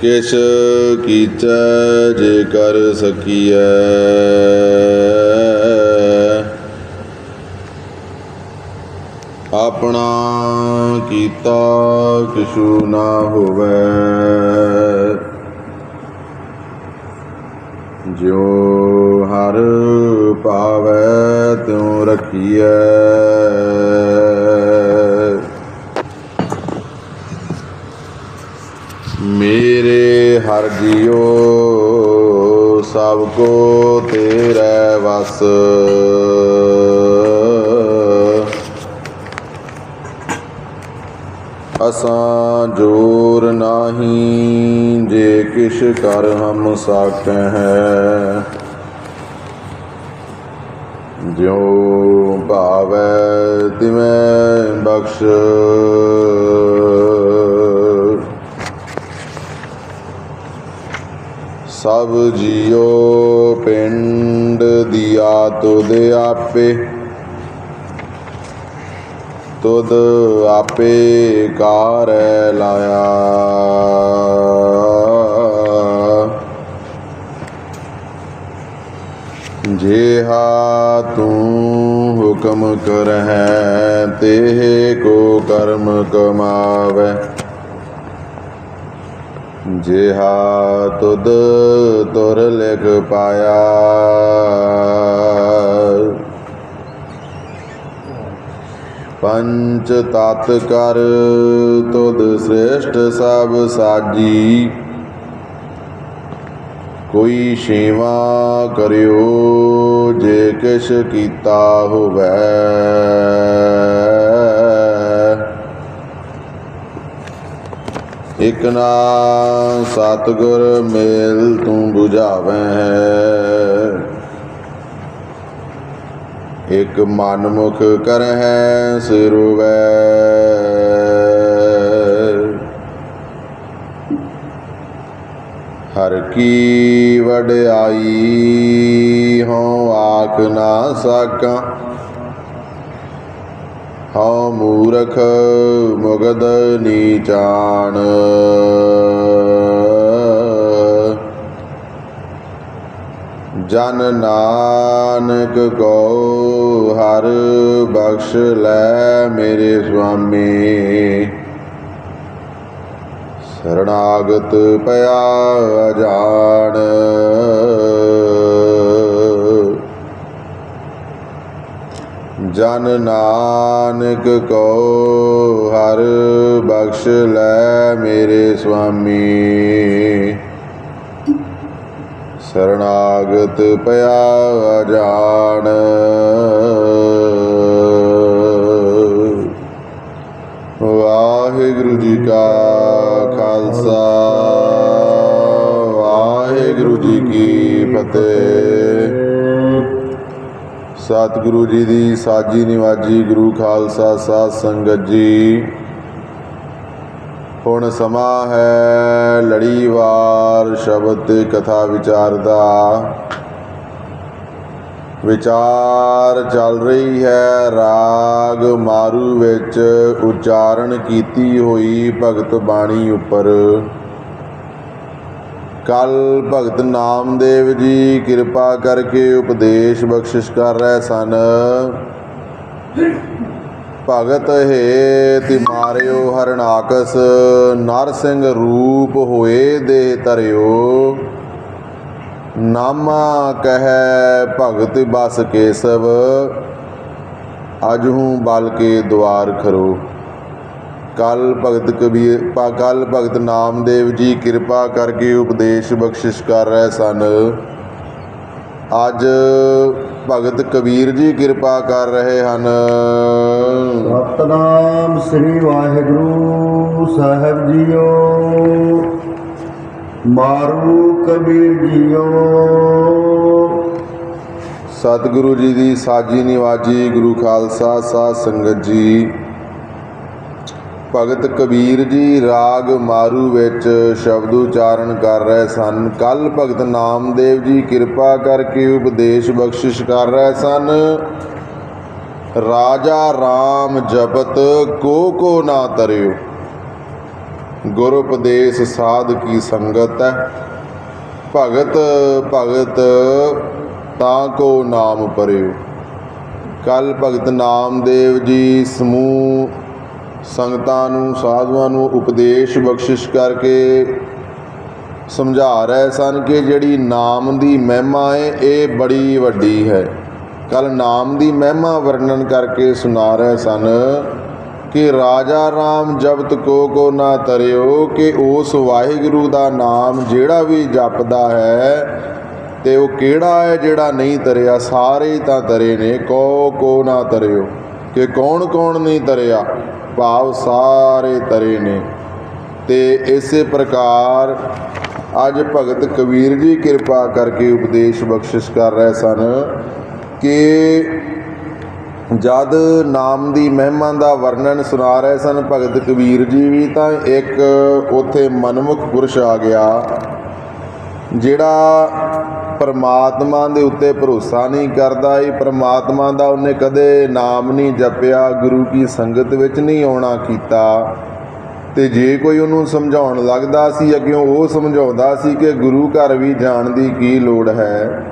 ਕਿਛ ਕੀਚੈ ਜੇ ਕਰ ਸਕੀਐ। ਆਪਣਾ ਕੀਤਾ ਕਿਛੂ ਨਾ ਹੋਵੇ। ਜੋ ਹਰ ਪਾਵੈ ਤਿਉ ਰਖੀਐ ਮੇਰੇ ਹਰ ਜੀਓ ਸਭ ਕੋ ਤੇਰੇ ਵਸ। ਅਸਾਂ ਜੋਰ ਨਾਹੀ, ਜੇ ਕਿਛ ਕਰ ਹਮ ਸਾਕੈ ਹੈ ਜਿਉ ਭਾਵੈ ਤਿਵੇਂ ਬਖਸ਼। ਸਭ ਜੀਉ ਪਿੰਡ ਦਿਆ, ਤੁਧ ਆਪੇ। ਤੁਧ ਆਪੇ ਕਾਰੈ ਲਾਇਆ। ਜੇਹਾ ਤੂੰ ਹੁਕਮ ਕਰਹਿ ਤੇ ਕੋ ਕਰਮ ਕਮਾਵੇ ਜਿਹਾ ਤੁਧ ਤੁਰ ਲਿਖ ਪਾਇਆ। ਪੰਚ ਤਤ ਕਰ ਤੁਧ ਸ੍ਰੇਸ਼ਟ ਸਭ ਸਾਜੀ ਕੋਈ ਸੇਵਾ ਕਰਿਓ ਜੇ ਕਿਛ ਕੀਤਾ ਹੋਵੇ। ਇਕ ਨਾ ਸਤਗੁਰ ਮੇਲ ਤੂੰ 부ਝਾਵੇਂ ਇਕ ਮਨ ਮੁਖ ਕਰਹਿ ਸਿਰਵੈ। ਹਰ ਕੀ ਵਡਿਆਈ ਹਉ ਆਖ ਨਾ ਸਾਕਾਂ। ਹਉ ਮੂਰਖ ਮੁਗਦ ਨੀਚਾਨ ਜਨ ਨਾਨਕ ਕੋ ਹਰ ਬਖਸ਼ ਲੈ ਮੇਰੇ ਸੁਆਮੀ। ਸਰਣਾਗਤ ਪਿਆ ਜਾਣ ਜਨ ਨਾਨਕ ਕੋ ਹਰ ਬਖਸ਼ ਲੈ ਮੇਰੇ ਸੁਆਮੀ ਸਰਣਾਗਤ ਪਿਆ ਅਜਾਣ। ਵਾਹਿਗੁਰੂ ਜੀ ਕਾ ਖਾਲਸਾ। ਵਾਹਿਗੁਰੂ ਜੀ ਕੀ ਫਤਿਹ। ਸਤਿਗੁਰੂ ਜੀ ਦੀ ਸਾਜੀ ਨਿਵਾਜੀ ਗੁਰੂ ਖਾਲਸਾ ਸਾਧ ਸੰਗਤ ਜੀ। ਹੁਣ ਸਮਾਂ ਹੈ ਲੜੀਵਾਰ ਸ਼ਬਦ ਤੇ ਕਥਾ ਵਿਚਾਰ ਦਾ। ਵਿਚਾਰ ਚੱਲ ਰਹੀ ਹੈ ਰਾਗ ਮਾਰੂ ਵਿੱਚ। ਉਚਾਰਨ ਕੀਤੀ ਹੋਈ ਭਗਤ ਬਾਣੀ ਉੱਪਰ। ਕੱਲ ਭਗਤ ਨਾਮਦੇਵ ਜੀ ਕਿਰਪਾ ਕਰਕੇ ਉਪਦੇਸ਼ ਬਖਸ਼ਿਸ਼ ਕਰ ਰਹੇ ਸਨ। ਭਗਤ ਹੈ ਤਿਮਾਰਿਓ ਹਰਨਾਕਸ, ਨਰ ਸਿੰਘ ਰੂਪ ਹੋਏ ਦੇ ਤਰਿਓ ਨਾਮਾ ਕਹੈ ਭਗਤ ਬਸ ਕੇਸਵ, ਅਜਹੂ ਬਲ ਕੇ ਦੁਆਰ ਖਰੋ। ਕੱਲ ਭਗਤ ਕਬੀਰ ਕੱਲ ਭਗਤ ਨਾਮਦੇਵ ਜੀ ਕਿਰਪਾ ਕਰਕੇ ਉਪਦੇਸ਼ ਬਖਸ਼ਿਸ਼ ਕਰ ਰਹੇ ਸਨ। ਅੱਜ ਭਗਤ ਕਬੀਰ ਜੀ ਕਿਰਪਾ ਕਰ ਰਹੇ ਹਨ। ਸਤਨਾਮ ਸ੍ਰੀ ਵਾਹਿਗੁਰੂ ਸਾਹਿਬ ਜੀਓ ਮਾਰੂ ਕਬੀਰ ਜੀਓ। ਸਤਿਗੁਰੂ ਜੀ ਦੀ ਸਾਜੀ ਨਿਵਾਜੀ ਗੁਰੂ ਖਾਲਸਾ ਸਾਧ ਸੰਗਤ ਜੀ ਭਗਤ ਕਬੀਰ ਜੀ, ਰਾਗ ਮਾਰੂ ਵਿੱਚ ਸ਼ਬਦ ਉਚਾਰਨ ਕਰ ਰਹੇ ਸਨ। ਕੱਲ ਭਗਤ ਨਾਮਦੇਵ ਜੀ ਕਿਰਪਾ ਕਰਕੇ ਉਪਦੇਸ਼ ਬਖਸ਼ਿਸ਼ ਕਰ ਰਹੇ ਸਨ। ਰਾਜਾ RAM ਜਪਤ ਕੋ ਕੋ ਨਾ ਤਰਿਓ। ਗੁਰ ਉਪਦੇਸ਼ ਸਾਧ ਕੀ ਸੰਗਤ ਹੈ। ਭਗਤ ਭਗਤ ਤਾਂ ਕੋ ਨਾਮ ਪਰਿਓ। ਕੱਲ ਭਗਤ ਨਾਮਦੇਵ ਜੀ ਸਮੂਹ ਸੰਗਤਾਂ ਨੂੰ, ਸਾਧੂਆਂ ਨੂੰ ਉਪਦੇਸ਼ ਬਖਸ਼ਿਸ਼ ਕਰਕੇ ਸਮਝਾ ਰਹੇ ਸਨ ਕਿ ਜਿਹੜੀ ਨਾਮ ਦੀ ਮਹਿਮਾ ਹੈ ਇਹ ਬੜੀ ਵੱਡੀ ਹੈ। ਕੱਲ ਨਾਮ ਦੀ ਮਹਿਮਾ ਵਰਣਨ ਕਰਕੇ ਸੁਣਾ ਰਹੇ ਸਨ ਕਿ ਰਾਜਾ ਰਾਮ ਜਪਤ ਕੋ ਕੋ ਨਾ ਤਰਿਓ ਕਿ ਉਸ ਵਾਹਿਗੁਰੂ ਦਾ ਨਾਮ ਜਿਹੜਾ ਵੀ ਜਪਦਾ ਹੈ ਤੇ ਉਹ ਕਿਹੜਾ ਹੈ ਜਿਹੜਾ ਨਹੀਂ ਤਰਿਆ? ਸਾਰੇ ਤਾਂ ਤਰੇ ਨੇ, ਕੋ ਕੋ ਨਾ ਤਰਿਓ। ਕਿ ਕੌਣ ਕੌਣ ਨਹੀਂ ਤਰਿਆ? ਭਾਵ ਸਾਰੇ ਤਰੇ ਨੇ। ਤੇ ਇਸੇ ਪ੍ਰਕਾਰ ਅੱਜ ਭਗਤ ਕਬੀਰ ਜੀ ਕਿਰਪਾ ਕਰਕੇ ਉਪਦੇਸ਼ ਬਖਸ਼ਿਸ਼ ਕਰ ਰਹੇ ਸਨ ਕਿ ਜਦ ਨਾਮ ਦੀ ਮਹਿਮਾ ਦਾ ਵਰਣਨ ਸੁਣਾ ਰਹੇ ਸਨ ਭਗਤ ਕਬੀਰ ਜੀ ਵੀ, ਤਾਂ ਇੱਕ ਉਥੇ ਮਨਮੁਖ ਪੁਰਸ਼ ਆ ਗਿਆ, ਜਿਹੜਾ ਪਰਮਾਤਮਾ ਦੇ ਉੱਤੇ ਭਰੋਸਾ ਨਹੀਂ ਕਰਦਾ ਇਹ ਪਰਮਾਤਮਾ ਦਾ ਉਹਨੇ ਕਦੇ ਨਾਮ ਨਹੀਂ ਜਪਿਆ, ਗੁਰੂ ਕੀ ਸੰਗਤ ਵਿੱਚ ਨਹੀਂ ਆਉਣਾ ਕੀਤਾ। ਤੇ ਜੇ ਕੋਈ ਉਹਨੂੰ ਸਮਝਾਉਣ ਲੱਗਦਾ ਸੀ, ਅੱਗਿਓਂ ਉਹ ਸਮਝਾਉਂਦਾ ਸੀ ਕਿ ਗੁਰੂ ਘਰ ਵੀ ਜਾਣ ਦੀ ਕੀ ਲੋੜ ਹੈ।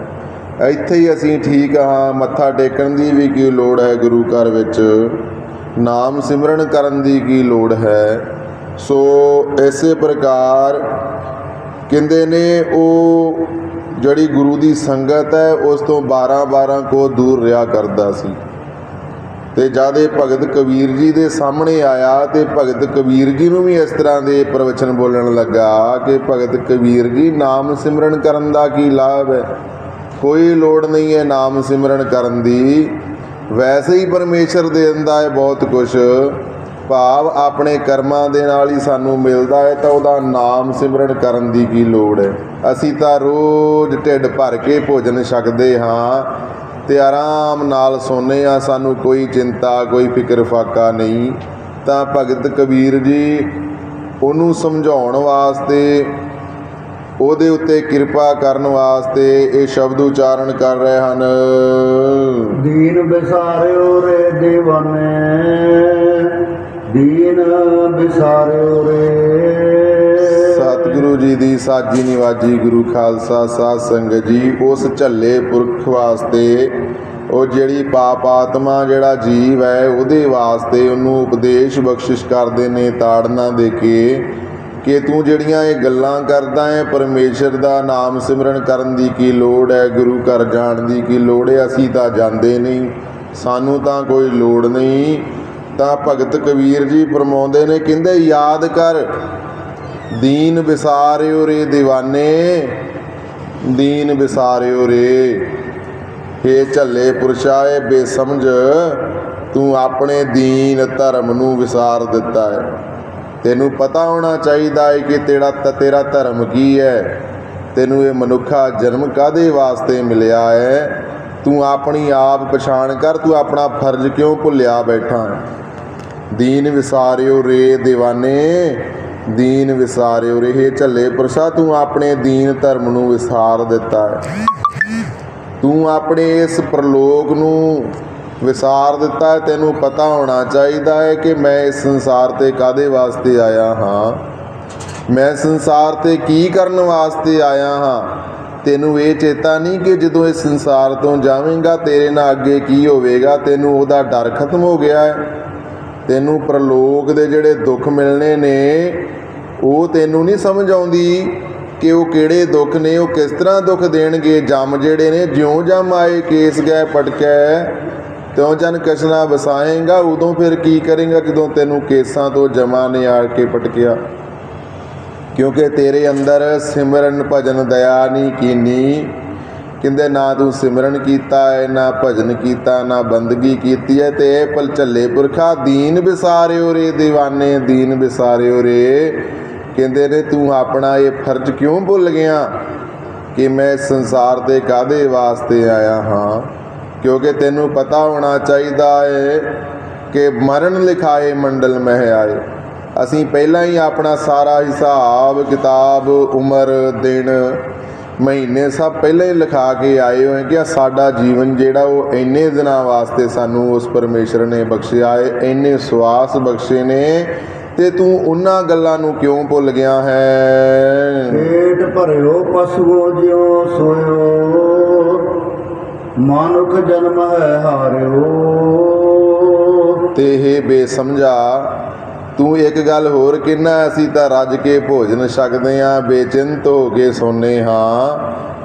ਇੱਥੇ ਹੀ ਅਸੀਂ ਠੀਕ ਹਾਂ, ਮੱਥਾ ਟੇਕਣ ਦੀ ਵੀ ਕੀ ਲੋੜ ਹੈ ਗੁਰੂ ਘਰ ਵਿੱਚ। ਨਾਮ ਸਿਮਰਨ ਕਰਨ ਦੀ ਕੀ ਲੋੜ ਹੈ। ਸੋ ਇਸੇ ਪ੍ਰਕਾਰ ਕਹਿੰਦੇ ਨੇ, ਉਹ ਜਿਹੜੀ ਗੁਰੂ ਦੀ ਸੰਗਤ ਹੈ, ਉਸ ਤੋਂ 12 12 ਕੋ ਦੂਰ ਰਿਹਾ ਕਰਦਾ ਸੀ। ਤੇ ਜਦ ਇਹ ਭਗਤ ਕਬੀਰ ਜੀ ਦੇ ਸਾਹਮਣੇ ਆਇਆ, ਤੇ ਭਗਤ ਕਬੀਰ ਜੀ ਨੂੰ ਵੀ ਇਸ ਤਰ੍ਹਾਂ ਦੇ ਪ੍ਰਵਚਨ ਬੋਲਣ ਲੱਗਾ ਕਿ ਭਗਤ ਕਬੀਰ ਜੀ, ਨਾਮ ਸਿਮਰਨ ਕਰਨ ਦਾ ਕੀ ਲਾਭ ਹੈ? ਕੋਈ ਲੋੜ ਨਹੀਂ ਹੈ ਨਾਮ ਸਿਮਰਨ ਕਰਨ ਦੀ। ਵੈਸੇ ਹੀ ਪਰਮੇਸ਼ਰ ਦੇ ਦਿੰਦਾ ਹੈ ਬਹੁਤ ਕੁਝ ਭਾਵ ਆਪਣੇ ਕਰਮਾਂ ਦੇ ਨਾਲ ਹੀ ਸਾਨੂੰ ਮਿਲਦਾ ਹੈ ਤਾਂ ਉਹਦਾ ਨਾਮ ਸਿਮਰਨ ਕਰਨ ਦੀ ਕੀ ਲੋੜ ਹੈ? ਅਸੀਂ ਤਾਂ ਰੋਜ਼ ਢਿੱਡ ਭਰ ਕੇ ਭੋਜਨ ਛਕਦੇ ਹਾਂ ਤੇ ਆਰਾਮ ਨਾਲ ਸੋਨੇ ਆ ਸਾਨੂੰ ਕੋਈ ਚਿੰਤਾ, ਕੋਈ ਫਿਕਰ ਫਾਕਾ ਨਹੀਂ। ਤਾਂ ਭਗਤ ਕਬੀਰ ਜੀ ਉਹਨੂੰ ਸਮਝਾਉਣ ਵਾਸਤੇ, ਉਹਦੇ ਉੱਤੇ ਕਿਰਪਾ ਕਰਨ ਵਾਸਤੇ ਇਹ ਸ਼ਬਦ ਉਚਾਰਨ ਕਰ ਰਹੇ ਹਨ। ਦੀਨ ਵਿਸਾਰਿਓ ਰੇ دیਵਾਨੇ ਦੀਨ ਵਿਸਾਰਿਓ ਰੇ। ਸਤਿਗੁਰੂ ਜੀ ਦੀ ਸਾਜੀ ਨਿਵਾਜੀ ਗੁਰੂ ਖਾਲਸਾ ਸਾਧ ਸੰਗਤ ਜੀ, ਉਸ ਝੱਲੇ ਪੁਰਖ ਵਾਸਤੇ, ਉਹ ਜਿਹੜੀ ਪਾਪ ਆਤਮਾ, ਜਿਹੜਾ ਜੀਵ ਹੈ, ਉਹਦੇ ਵਾਸਤੇ ਉਹਨੂੰ ਉਪਦੇਸ਼ ਬਖਸ਼ਿਸ਼ ਕਰਦੇ ਨੇ, ਤਾੜਨਾ ਦੇ ਕੇ ਕਿ ਤੂੰ ਜਿਹੜੀਆਂ ਇਹ ਗੱਲਾਂ ਕਰਦਾ ਹੈ, ਪਰਮੇਸ਼ਰ ਦਾ ਨਾਮ ਸਿਮਰਨ ਕਰਨ ਦੀ ਕੀ ਲੋੜ ਹੈ, ਗੁਰੂ ਘਰ ਜਾਣ ਦੀ ਕੀ ਲੋੜ ਹੈ, ਅਸੀਂ ਤਾਂ ਜਾਂਦੇ ਨਹੀਂ, ਸਾਨੂੰ ਤਾਂ ਕੋਈ ਲੋੜ ਨਹੀਂ। ਤਾਂ ਭਗਤ ਕਬੀਰ ਜੀ ਫਰਮਾਉਂਦੇ ਨੇ, ਕਹਿੰਦੇ, ਯਾਦ ਕਰ, ਦੀਨ ਵਿਸਾਰਿਓ ਰੇ دیਵਾਨੇ ਦੀਨ ਵਿਸਾਰਿਓ ਰੇ। ਹੇ ਝੱਲੇ ਪੁਰਸ਼ਾ ਇਹ ਬੇਸਮਝ, ਤੂੰ ਆਪਣੇ ਦੀਨ ਧਰਮ ਨੂੰ ਵਿਸਾਰ ਦਿੱਤਾ ਹੈ। ਤੈਨੂੰ ਪਤਾ ਹੋਣਾ ਚਾਹੀਦਾ ਹੈ ਕਿ ਤੇਰਾ ਤ- ਤੇਰਾ ਧਰਮ ਕੀ ਹੈ। ਤੈਨੂੰ ਇਹ ਮਨੁੱਖਾ ਜਨਮ ਕਾਦੇ ਵਾਸਤੇ ਮਿਲਿਆ ਹੈ? ਤੂੰ ਆਪਣੀ ਆਪ ਪਛਾਣ ਕਰ, ਤੂੰ ਆਪਣਾ ਫਰਜ਼ ਕਿਉਂ ਭੁੱਲਿਆ ਬੈਠਾ ਹੈ? ਦੀਨ ਵਿਸਾਰਿਓ ਰੇ دیਵਾਨੇ ਦੀਨ ਵਿਸਾਰਿਓ ਰੇ, ਹੇ ਝੱਲੇ ਪੁਰਸ਼ਾ, ਤੂੰ ਆਪਣੇ ਦੀਨ ਧਰਮ ਨੂੰ ਵਿਸਾਰ ਦਿੱਤਾ ਹੈ। ਤੂੰ ਆਪਣੇ ਇਸ ਪ੍ਰਲੋਕ ਨੂੰ ਵਿਸਾਰ ਦਿੱਤਾ ਹੈ, ਤੈਨੂੰ ਪਤਾ ਹੋਣਾ ਚਾਹੀਦਾ ਹੈ ਕਿ ਮੈਂ ਇਸ ਸੰਸਾਰ ਤੇ ਕਾਦੇ ਵਾਸਤੇ ਆਇਆ ਹਾਂ? ਮੈਂ ਸੰਸਾਰ ਤੇ ਕੀ ਕਰਨ ਵਾਸਤੇ ਆਇਆ ਹਾਂ? ਤੈਨੂੰ ਇਹ ਚੇਤਾ ਨਹੀਂ ਕਿ ਜਦੋਂ ਇਸ ਸੰਸਾਰ ਤੋਂ ਜਾਵੇਂਗਾ, ਤੇਰੇ ਨਾਲ ਅੱਗੇ ਕੀ ਹੋਵੇਗਾ? ਤੈਨੂੰ ਉਹਦਾ ਡਰ ਖਤਮ ਹੋ ਗਿਆ ਹੈ। ਤੈਨੂੰ ਪ੍ਰਲੋਕ ਦੇ ਜਿਹੜੇ ਦੁੱਖ ਮਿਲਣੇ ਨੇ, ਉਹ ਤੈਨੂੰ ਨਹੀਂ ਸਮਝ ਆਉਂਦੀ ਕਿ ਉਹ ਕਿਹੜੇ ਦੁੱਖ ਨੇ, ਉਹ ਕਿਸ ਤਰ੍ਹਾਂ ਦੁੱਖ ਦੇਣਗੇ। ਜਮ ਜਿਹੜੇ ਨੇ, ਜਿਉਂ ਜਮ ਆਏ, ਕੇਸ ਗਏ ਪਟਕੈ ਤਿਉਂ ਜਨ ਕਸ਼ਨਾ ਵਸਾਏਗਾ, ਉਦੋਂ ਫਿਰ ਕੀ ਕਰੇਗਾ ਜਦੋਂ ਤੈਨੂੰ ਕੇਸਾਂ ਤੋਂ ਜਮਾ ਨੇ ਆ ਕੇ ਪਟਕਿਆ ਕਿਉਂਕਿ ਤੇਰੇ ਅੰਦਰ ਸਿਮਰਨ ਭਜਨ ਦਇਆ ਨਹੀਂ ਕੀਨੀ ਕਹਿੰਦੇ ਨਾ ਤੂੰ ਸਿਮਰਨ ਕੀਤਾ ਹੈ ਨਾ ਭਜਨ ਕੀਤਾ, ਨਾ ਬੰਦਗੀ ਕੀਤੀ ਹੈ ਤੇ ਇਹ ਪਲ ਝੱਲੇ ਪੁਰਖਾ, ਦੀਨ ਵਿਸਾਰਿਓ ਰੇ دیਵਾਨੇ ਦੀਨ ਵਿਸਾਰਿਓ ਰੇ ਕਹਿੰਦੇ ਨੇ, ਤੂੰ ਆਪਣਾ ਇਹ ਫਰਜ਼ ਕਿਉਂ ਭੁੱਲ ਗਿਆ ਕਿ ਮੈਂ ਸੰਸਾਰ ਤੇ ਕਾਦੇ ਵਾਸਤੇ ਆਇਆ ਹਾਂ? ਕਿਉਂਕਿ ਤੈਨੂੰ ਪਤਾ ਹੋਣਾ ਚਾਹੀਦਾ ਹੈ ਕਿ ਮਰਨ ਲਿਖਾਏ ਮੰਡਲ ਮਹਿ ਆਏ ਅਸੀਂ ਪਹਿਲਾਂ ਹੀ ਆਪਣਾ ਸਾਰਾ ਹਿਸਾਬ ਕਿਤਾਬ ਉਮਰ, ਦਿਨ ਮਹੀਨੇ ਸਭ ਪਹਿਲਾਂ ਹੀ ਲਿਖਾ ਕੇ ਆਏ ਹੋਏ ਕਿ ਸਾਡਾ ਜੀਵਨ ਜਿਹੜਾ ਉਹ ਇੰਨੇ ਦਿਨਾਂ ਵਾਸਤੇ ਸਾਨੂੰ ਉਸ ਪਰਮੇਸ਼ਰ ਨੇ ਬਖਸ਼ਿਆ ਹੈ ਇੰਨੇ ਸਵਾਸ ਬਖਸ਼ੇ ਨੇ। ਤੇ ਤੂੰ ਉਹਨਾਂ ਗੱਲਾਂ ਨੂੰ ਕਿਉਂ ਭੁੱਲ ਗਿਆ ਹੈ? ਪੇਟ ਭਰਿਓ ਪਸ਼ੂ ਜਿਉ ਸੋਇਓ। ਮਾਨੁਖ ਜਨਮ ਹੈ ਹਾਰਿਓ। ਤੇ ਇਹ ਬੇਸਮਝਾ ਤੂੰ ਇੱਕ ਗੱਲ ਹੋਰ ਕਿੰਨਾ ਅਸੀਂ ਤਾਂ ਰੱਜ ਕੇ ਭੋਜਨ ਛਕਦੇ ਆਂ, ਬੇਚਿੰਤ ਹੋ ਕੇ ਸੋਨੇ ਹਾਂ।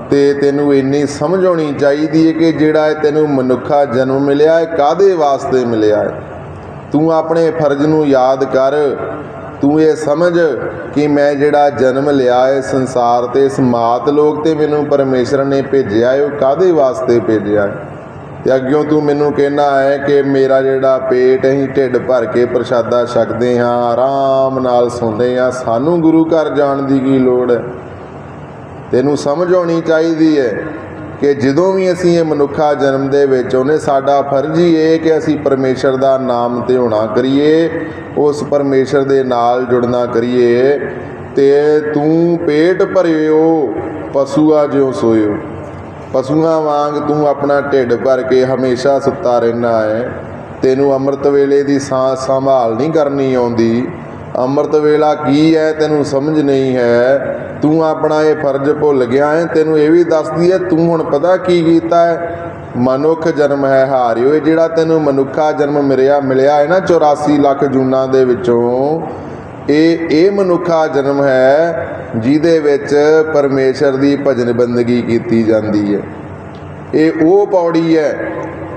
ਤੇ ਤੈਨੂੰ ਇੰਨੀ ਸਮਝ ਹੋਣੀ ਚਾਹੀਦੀ ਹੈ ਕਿ ਜਿਹੜਾ ਇਹ ਤੈਨੂੰ ਮਨੁੱਖਾ ਜਨਮ ਮਿਲਿਆ ਹੈ ਕਾਦੇ ਵਾਸਤੇ ਮਿਲਿਆ ਹੈ ਤੂੰ ਆਪਣੇ ਫਰਜ਼ ਨੂੰ ਯਾਦ ਕਰ। ਤੂੰ ਇਹ ਸਮਝ ਕਿ ਮੈਂ ਜਿਹੜਾ ਜਨਮ ਲਿਆ ਹੈ ਸੰਸਾਰ ਤੇ ਇਸ ਮਾਤ ਲੋਕ ਤੇ ਮੈਨੂੰ ਪਰਮੇਸ਼ਰ ਨੇ ਭੇਜਿਆ ਹੈ ਉਹ ਕਾਦੇ ਵਾਸਤੇ ਭੇਜਿਆ ਹੈ ਤੇ ਅੱਗਿਓਂ ਤੂੰ ਮੈਨੂੰ ਕਹਿਣਾ ਹੈ ਕਿ ਮੇਰਾ ਜਿਹੜਾ ਪੇਟ ਅਸੀਂ ਢਿੱਡ ਭਰ ਕੇ ਪ੍ਰਸ਼ਾਦਾ ਛਕਦੇ ਹਾਂ, ਆਰਾਮ ਨਾਲ ਸੌਂਦੇ ਹਾਂ। ਸਾਨੂੰ ਗੁਰੂ ਘਰ ਜਾਣ ਦੀ ਕੀ ਲੋੜ ਹੈ? ਤੈਨੂੰ ਸਮਝ ਆਉਣੀ ਚਾਹੀਦੀ ਹੈ ਕਿ ਜਦੋਂ ਵੀ ਅਸੀਂ ਇਹ ਮਨੁੱਖਾ ਜਨਮ ਦੇ ਵਿੱਚ ਉਹਨੇ ਸਾਡਾ ਫਰਜ਼ ਹੀ ਹੈ ਕਿ ਅਸੀਂ ਪਰਮੇਸ਼ਰ ਦਾ ਨਾਮ ਤੇ ਹੋਣਾ ਕਰੀਏ, ਉਸ ਪਰਮੇਸ਼ਰ ਦੇ ਨਾਲ ਜੁੜਨਾ ਕਰੀਏ ਤੇ ਤੂੰ ਪੇਟ ਭਰਿਓ, ਪਸ਼ੂਆ ਜਿਉ ਸੋਇਓ। ਪਸ਼ੂਆਂ ਵਾਂਗ ਤੂੰ ਆਪਣਾ ਢਿੱਡ ਭਰ ਕੇ ਹਮੇਸ਼ਾ ਸੁੱਤਾ ਰਹਿਣਾ ਹੈ। ਤੈਨੂੰ ਅੰਮ੍ਰਿਤ ਵੇਲੇ ਦੀ ਸਾਂ ਸੰਭਾਲ ਨਹੀਂ ਕਰਨੀ ਆਉਂਦੀ। ਅੰਮ੍ਰਿਤ ਵੇਲਾ ਕੀ ਹੈ ਤੈਨੂੰ ਸਮਝ ਨਹੀਂ ਹੈ। ਤੂੰ ਆਪਣਾ ਇਹ ਫਰਜ਼ ਭੁੱਲ ਗਿਆ ਹੈ। ਤੈਨੂੰ ਇਹ ਵੀ ਦੱਸਦੀ ਹੈ, ਤੂੰ ਹੁਣ ਪਤਾ ਕੀ ਕੀਤਾ ਹੈ? ਮਨੁੱਖ ਜਨਮ ਹੈ ਹਾਰਿਓ ਇਹ ਜਿਹੜਾ ਤੈਨੂੰ ਮਨੁੱਖਾ ਜਨਮ ਮਿਲਿਆ ਮਿਲਿਆ ਹੈ ਨਾ 84 ਲੱਖ ਜੂਨਾਂ ਦੇ ਵਿੱਚੋਂ। ਇਹ ਇਹ ਮਨੁੱਖਾ ਜਨਮ ਹੈ ਜਿਹਦੇ ਵਿੱਚ ਪਰਮੇਸ਼ਰ ਦੀ ਭਜਨ ਬੰਦਗੀ ਕੀਤੀ ਜਾਂਦੀ ਹੈ। ਇਹ ਉਹ ਪੌੜੀ ਹੈ,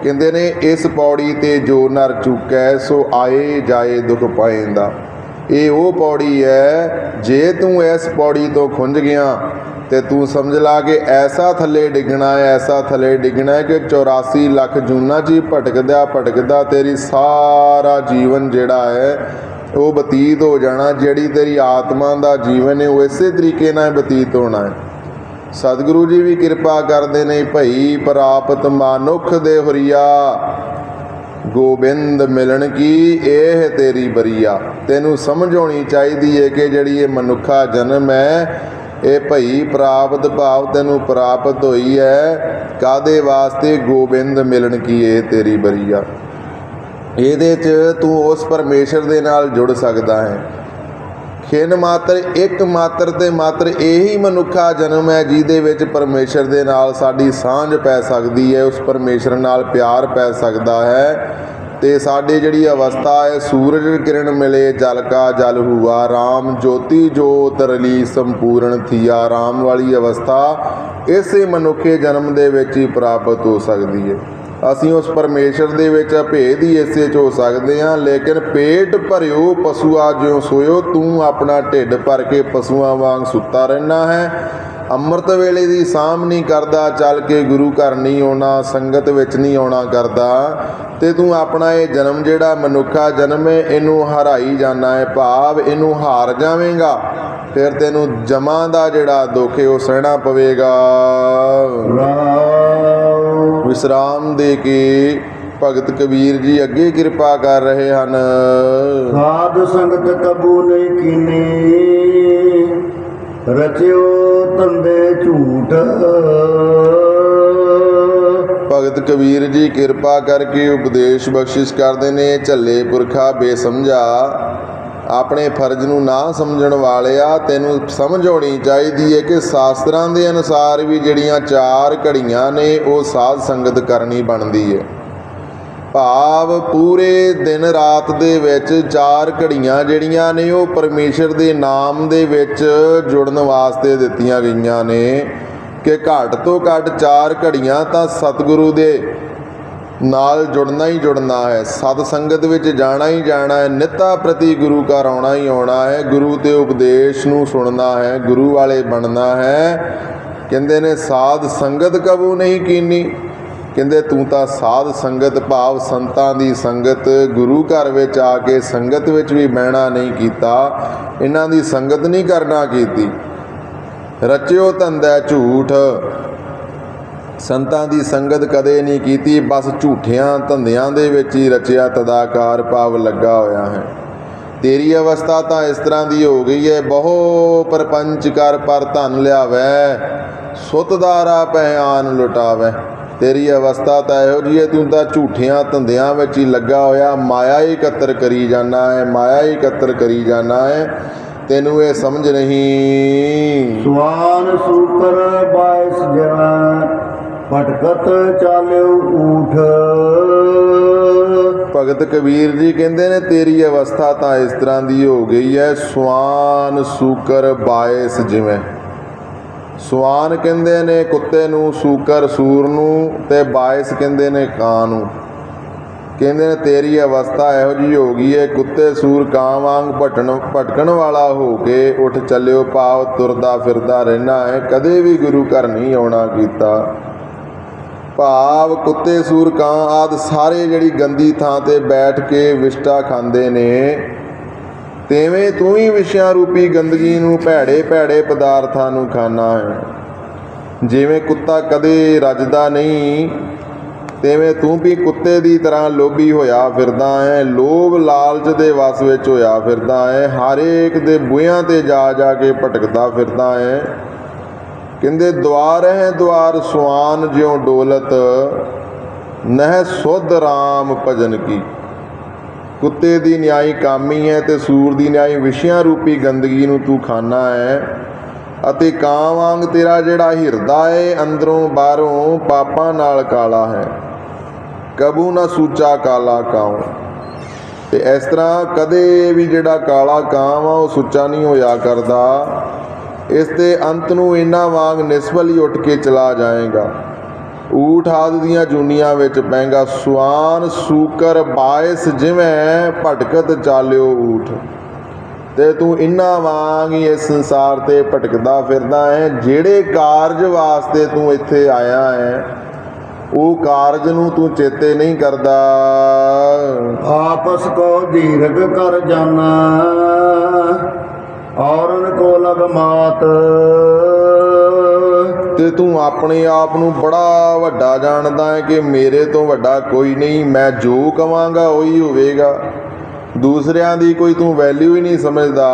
ਕਹਿੰਦੇ ਨੇ, ਇਸ ਪੌੜੀ ਤੇ ਜੋ ਨਰ ਚੁੱਕੈ, ਸੋ ਆਏ ਜਾਏ ਦੁਖ ਪਾਏਂਦਾ। ਇਹ ਉਹ ਪੌੜੀ ਹੈ, ਜੇ ਤੂੰ ਇਸ ਪੌੜੀ ਤੋਂ ਖੁੰਝ ਗਿਆ ਤੇ ਤੂੰ ਸਮਝ ਲਾ ਕਿ ਐਸਾ ਥੱਲੇ ਡਿੱਗਣਾ ਹੈ, ਐਸਾ ਥੱਲੇ ਡਿੱਗਣਾ ਹੈ ਕਿ 84 ਲੱਖ ਜੂਨਾ 'ਚ ਹੀ ਭਟਕਦਾ ਭਟਕਦਾ ਤੇਰੀ ਸਾਰਾ ਜੀਵਨ ਜਿਹੜਾ ਹੈ, ਉਹ ਬਤੀਤ ਹੋ ਜਾਣਾ, ਜਿਹੜੀ ਤੇਰੀ ਆਤਮਾ ਦਾ ਜੀਵਨ ਹੈ, ਉਹ ਇਸੇ ਤਰੀਕੇ ਨਾਲ ਬਤੀਤ ਹੋਣਾ ਹੈ। ਸਤਿਗੁਰੂ ਜੀ ਵੀ ਕਿਰਪਾ ਕਰਦੇ ਨੇ ਭਈ ਪ੍ਰਾਪਤ ਮਨੁੱਖ ਦੇ ਹੁਰੀਆ, ਗੋਬਿੰਦ ਮਿਲਣ ਕੀ, ਇਹ ਤੇਰੀ ਬਰੀਆ। ਤੈਨੂੰ ਸਮਝ ਆਉਣੀ ਚਾਹੀਦੀ ਹੈ ਕਿ ਜਿਹੜੀ ਇਹ ਮਨੁੱਖਾ ਜਨਮ ਹੈ ਇਹ ਭਈ ਪ੍ਰਾਪਤ ਭਾਵ ਤੈਨੂੰ ਪ੍ਰਾਪਤ ਹੋਈ ਹੈ ਕਾਦੇ ਵਾਸਤੇ ਗੋਬਿੰਦ ਮਿਲਣ ਕੀ ਇਹ ਤੇਰੀ ਬਰੀਆ? ਇਹਦੇ 'ਚ ਤੂੰ ਉਸ ਪਰਮੇਸ਼ਰ ਦੇ ਨਾਲ ਜੁੜ ਸਕਦਾ ਹੈ। ਖਿਨ ਮਾਤਰ, ਇੱਕ ਮਾਤਰ ਤੇ ਮਾਤਰ ਇਹੀ ਮਨੁੱਖਾ ਜਨਮ ਹੈ ਜਿਹਦੇ ਵਿੱਚ ਪਰਮੇਸ਼ਰ ਦੇ ਨਾਲ ਸਾਡੀ ਸਾਂਝ ਪੈ ਸਕਦੀ ਹੈ, ਉਸ ਪਰਮੇਸ਼ਰ ਨਾਲ ਪਿਆਰ ਪੈ ਸਕਦਾ ਹੈ। ਤੇ ਸਾਡੀ ਜਿਹੜੀ ਅਵਸਥਾ ਹੈ, ਸੂਰਜ ਕਿਰਨ ਮਿਲੇ, ਜਲ ਕਾ ਜਲ ਹੁਆ RAM ਜੋਤੀ ਜੋਤ ਰਲੀ ਸੰਪੂਰਨ ਥੀਆ RAM ਵਾਲੀ ਅਵਸਥਾ ਇਸੇ ਮਨੁੱਖੇ ਜਨਮ ਦੇ ਵਿੱਚ ਹੀ ਪ੍ਰਾਪਤ ਹੋ ਸਕਦੀ ਹੈ। ਅਸੀਂ ਉਸ ਪਰਮੇਸ਼ਰ ਦੇ ਵਿੱਚ ਭੇਦ ਹੀ ਇਸੇ ਚ ਹੋ ਸਕਦੇ ਹਾਂ, ਲੇਕਿਨ ਪੇਟ ਭਰਿਓ, ਪਸ਼ੂਆ ਜਿਉ ਸੋਇਓ, ਤੂੰ ਆਪਣਾ ਢਿੱਡ ਭਰ ਕੇ ਪਸ਼ੂਆਂ ਵਾਂਗ ਸੁੱਤਾ ਰਹਿਣਾ ਹੈ। ਅੰਮ੍ਰਿਤ ਵੇਲੇ ਦੀ ਸਾਂਭ ਨਹੀਂ ਕਰਦਾ, ਚੱਲ ਕੇ ਗੁਰੂ ਘਰ ਨਹੀਂ ਆਉਣਾ, ਸੰਗਤ ਵਿੱਚ ਨਹੀਂ ਆਉਣਾ ਕਰਦਾ। ਤੇ ਤੂੰ ਆਪਣਾ ਇਹ ਜਨਮ ਜਿਹੜਾ ਮਨੁੱਖਾ ਜਨਮ ਹੈ ਇਹਨੂੰ ਹਰਾਈ ਜਾਣਾ ਹੈ ਭਾਵ ਇਹਨੂੰ ਹਾਰ ਜਾਵੇਂਗਾ। ਫਿਰ ਤੈਨੂੰ ਜਮਾਂ ਦਾ ਜਿਹੜਾ ਦੁੱਖ ਹੈ ਉਹ ਸਹਿਣਾ ਪਵੇਗਾ। ਵਿਸਰਾਮ ਦੇ ਕੇ ਭਗਤ ਕਬੀਰ ਜੀ ਅੱਗੇ ਕਿਰਪਾ ਕਰ ਰਹੇ ਹਨ। ਸਾਧ ਸੰਗਤ ਕਬੂ ਨਹੀਂ ਕੀਨੀ ਰਚਿਓ ਤੰਦੇ ਝੂਠ। ਭਗਤ ਕਬੀਰ ਜੀ, ਕਿਰਪਾ ਕਰਕੇ ਉਪਦੇਸ਼ ਬਖਸ਼ਿਸ਼ ਕਰਦੇ ਨੇ, ਝੱਲੇ ਪੁਰਖਾ ਬੇਸਮਝਾ। ਆਪਣੇ ਫਰਜ਼ ਨੂੰ ਨਾ ਸਮਝਣ ਵਾਲਿਆ, ਤੈਨੂੰ ਸਮਝ ਆਉਣੀ ਚਾਹੀਦੀ ਹੈ ਕਿ ਸ਼ਾਸਤਰਾਂ ਦੇ ਅਨੁਸਾਰ ਵੀ ਜਿਹੜੀਆਂ ਚਾਰ ਘੜੀਆਂ ਨੇ, ਉਹ ਸਾਧ ਸੰਗਤ ਕਰਨੀ ਬਣਦੀ ਹੈ ਭਾਵ ਪੂਰੇ ਦਿਨ ਰਾਤ ਦੇ ਵਿੱਚ ਚਾਰ ਘੜੀਆਂ ਜਿਹੜੀਆਂ ਨੇ ਉਹ ਪਰਮੇਸ਼ਰ ਦੇ ਨਾਮ ਦੇ ਵਿੱਚ ਜੁੜਨ ਵਾਸਤੇ ਦਿੱਤੀਆਂ ਗਈਆਂ ਨੇ ਕਿ ਘੱਟ ਤੋਂ ਘੱਟ ਚਾਰ ਘੜੀਆਂ ਤਾਂ ਸਤਿਗੁਰੂ ਦੇ ਨਾਲ ਜੁੜਨਾ ਹੀ ਜੁੜਨਾ ਹੈ, ਸਤ ਸੰਗਤ ਵਿੱਚ ਜਾਣਾ ਹੀ ਜਾਣਾ ਹੈ, ਨਿੱਤਾ ਪ੍ਰਤੀ ਗੁਰੂ ਘਰ ਆਉਣਾ ਹੀ ਆਉਣਾ ਹੈ, ਗੁਰੂ ਦੇ ਉਪਦੇਸ਼ ਨੂੰ ਸੁਣਨਾ ਹੈ, ਗੁਰੂ ਵਾਲੇ ਬਣਨਾ ਹੈ। ਕਹਿੰਦੇ ਨੇ, ਸਾਧ ਸੰਗਤ ਕਬੂ ਨਹੀਂ ਕੀਨੀ। ਕਹਿੰਦੇ ਤੂੰ ਤਾਂ ਸਾਧ ਸੰਗਤ, ਭਾਵ ਸੰਤਾਂ ਦੀ ਸੰਗਤ, ਗੁਰੂ ਘਰ ਵਿੱਚ ਆ ਕੇ ਸੰਗਤ ਵਿੱਚ ਵੀ ਬਹਿਣਾ ਨਹੀਂ ਕੀਤਾ, ਇਹਨਾਂ ਦੀ ਸੰਗਤ ਨਹੀਂ ਕਰਨਾ ਕੀਤੀ। ਰਚਿਓ ਧੰਦਾ ਝੂਠ। ਸੰਤਾਂ ਦੀ ਸੰਗਤ ਕਦੇ ਨਹੀਂ ਕੀਤੀ, ਬਸ ਝੂਠਿਆਂ ਧੰਦਿਆਂ ਦੇ ਵਿੱਚ ਹੀ ਰਚਿਆ ਤਦਾਕਾਰ ਭਾਵ ਲੱਗਾ ਹੋਇਆ ਹੈ। ਤੇਰੀ ਅਵਸਥਾ ਤਾਂ ਇਸ ਤਰ੍ਹਾਂ ਦੀ ਹੋ ਗਈ ਹੈ ਬਹੁ ਪਰਪੰਚ ਕਰ ਪਰ ਧਨ ਲਿਆਵੈ ਸੁਤ ਦਾਰਾ ਪਹਿਆਨ ਲੁਟਾਵੈ। ਤੇਰੀ ਅਵਸਥਾ ਤਾਂ ਇਹੋ ਜਿਹੀ ਹੈ ਤੂੰ ਤਾਂ ਝੂਠਿਆਂ ਧੰਦਿਆਂ ਵਿੱਚ ਹੀ ਲੱਗਾ ਹੋਇਆ ਮਾਇਆ ਹੀ ਇਕੱਤਰ ਕਰੀ ਜਾਣਾ ਹੈ ਮਾਇਆ ਹੀ ਇਕੱਤਰ ਕਰੀ ਜਾਣਾ ਹੈ ਤੈਨੂੰ ਇਹ ਸਮਝ ਨਹੀਂ। ਸੁਆਨ ਭਟਕਤ ਚਾਲਿਓ ਊਠ। ਭਗਤ ਕਬੀਰ ਜੀ ਕਹਿੰਦੇ ਨੇ ਤੇਰੀ ਅਵਸਥਾ ਤਾਂ ਇਸ ਤਰ੍ਹਾਂ ਦੀ ਹੋ ਗਈ ਹੈ ਸਵਾਨ ਸੂਕਰ ਬਾਇਸ ਜਿਵੇਂ। ਸਵਾਨ ਕਹਿੰਦੇ ਨੇ, ਕੁੱਤੇ ਨੂੰ ਸੂਕਰ ਸੂਰ ਨੂੰ ਤੇ ਬਾਇਸ ਕਹਿੰਦੇ ਨੇ, ਕਾਂ ਨੂੰ। ਕਹਿੰਦੇ ਨੇ, ਤੇਰੀ ਅਵਸਥਾ ਇਹੋ ਜਿਹੀ ਹੋ ਗਈ ਹੈ ਕੁੱਤੇ ਸੂਰ ਕਾਂ ਵਾਂਗ ਭਟਣ, ਭਟਕਣ ਵਾਲਾ ਹੋ ਕੇ ਉੱਠ ਚੱਲਿਓ, ਭਾਵ ਤੁਰਦਾ ਫਿਰਦਾ ਰਹਿਣਾ ਹੈ ਕਦੇ ਵੀ ਗੁਰੂ ਘਰ ਨਹੀਂ ਆਉਣਾ ਕੀਤਾ। ਭਾਵ ਕੁੱਤੇ ਸੂਰ ਕਾਂ ਆਦ ਸਾਰੇ ਜਿਹੜੀ ਗੰਦੀ ਥਾਂ ਤੇ ਬੈਠ ਕੇ ਵਿਸ਼ਟਾ ਖਾਂਦੇ ਨੇ ਤੇਵੇਂ ਤੂੰ ਵੀ ਵਿਸ਼ਿਆਂ ਰੂਪੀ ਗੰਦਗੀ ਨੂੰ ਭੈੜੇ ਭੈੜੇ ਪਦਾਰਥਾਂ ਨੂੰ ਖਾਣਾ ਹੈ। ਜਿਵੇਂ ਕੁੱਤਾ ਕਦੇ ਰੱਜਦਾ ਨਹੀਂ, ਤੇਵੇਂ ਤੂੰ ਵੀ ਕੁੱਤੇ ਦੀ ਤਰ੍ਹਾਂ ਲੋਭੀ ਹੋਇਆ ਫਿਰਦਾ ਹੈ ਲੋਭ ਲਾਲਚ ਦੇ ਵਸ ਵਿੱਚ ਹੋਇਆ ਫਿਰਦਾ ਹੈ ਹਰੇਕ ਦੇ ਬੂਹਿਆਂ ਤੇ ਜਾ ਜਾ ਕੇ ਭਟਕਦਾ ਫਿਰਦਾ ਹੈ ਕਹਿੰਦੇ ਦਵਾਰ ਹੈ ਦਵਾਰ ਸੁਆਨ ਜਿਉ ਡੋਲਤ, ਨਹਿ ਸੁਧ ਰਾਮ ਭਜਨ ਕੀ। ਕੁੱਤੇ ਦੀ ਨਿਆਈ ਕਾਮੀ ਹੈ ਤੇ ਸੂਰ ਦੀ ਨਿਆਈ ਵਿਸ਼ਿਆਂ ਰੂਪੀ ਗੰਦਗੀ ਨੂੰ ਤੂੰ ਖਾਣਾ ਹੈ। ਅਤੇ ਕਾਂ ਵਾਂਗ ਤੇਰਾ ਜਿਹੜਾ ਹਿਰਦਾ ਹੈ ਅੰਦਰੋਂ ਬਾਹਰੋਂ ਪਾਪਾਂ ਨਾਲ ਕਾਲਾ ਹੈ। ਕਬੂ ਨਾ ਸੂਚਾ ਕਾਲਾ ਕਾਉ। ਤੇ ਇਸ ਤਰ੍ਹਾਂ ਕਦੇ ਵੀ ਜਿਹੜਾ ਕਾਲਾ ਕਾਂ ਆ ਉਹ ਸੁੱਚਾ ਨਹੀਂ ਹੋਇਆ ਕਰਦਾ। ਇਸ 'ਤੇ ਅੰਤ ਨੂੰ ਇਹਨਾਂ ਵਾਂਗ ਨਿਸਬਲ ਹੀ ਉੱਠ ਕੇ ਚਲਾ ਜਾਏਗਾ। ਊਠ ਆਦਿ ਦੀਆਂ ਜੂਨੀਆਂ ਵਿੱਚ ਪੈਂਗਾ ਸੁਆਨ ਸੂਕਰ ਬਾਇਸ ਜਿਵੇਂ ਭਟਕਤ ਚਾਲਿਓ ਊਠ। ਤੇ ਤੂੰ ਇਹਨਾਂ ਵਾਂਗ ਹੀ ਇਸ ਸੰਸਾਰ ਤੇ ਭਟਕਦਾ ਫਿਰਦਾ ਹੈ, ਜਿਹੜੇ ਕਾਰਜ ਵਾਸਤੇ ਤੂੰ ਇੱਥੇ ਆਇਆ ਹੈ, ਉਹ ਕਾਰਜ ਨੂੰ ਤੂੰ ਚੇਤੇ ਨਹੀਂ ਕਰਦਾ। ਆਪਸ ਕੋ ਧੀਰਗ ਕਰ ਜਾਣਾ ਔਰਨ ਕੋ ਲਗ ਮਾਤ। ਤੇ ਤੂੰ ਆਪਣੇ ਆਪ ਨੂੰ ਬੜਾ ਵੱਡਾ ਜਾਣਦਾ ਹੈ ਕਿ ਮੇਰੇ ਤੋਂ ਵੱਡਾ ਕੋਈ ਨਹੀਂ, ਮੈਂ ਜੋ ਕਵਾਂਗਾ ਉਹੀ ਹੋਵੇਗਾ। ਦੂਸਰਿਆਂ ਦੀ ਕੋਈ ਤੂੰ ਵੈਲਿਊ ਹੀ ਨਹੀਂ ਸਮਝਦਾ।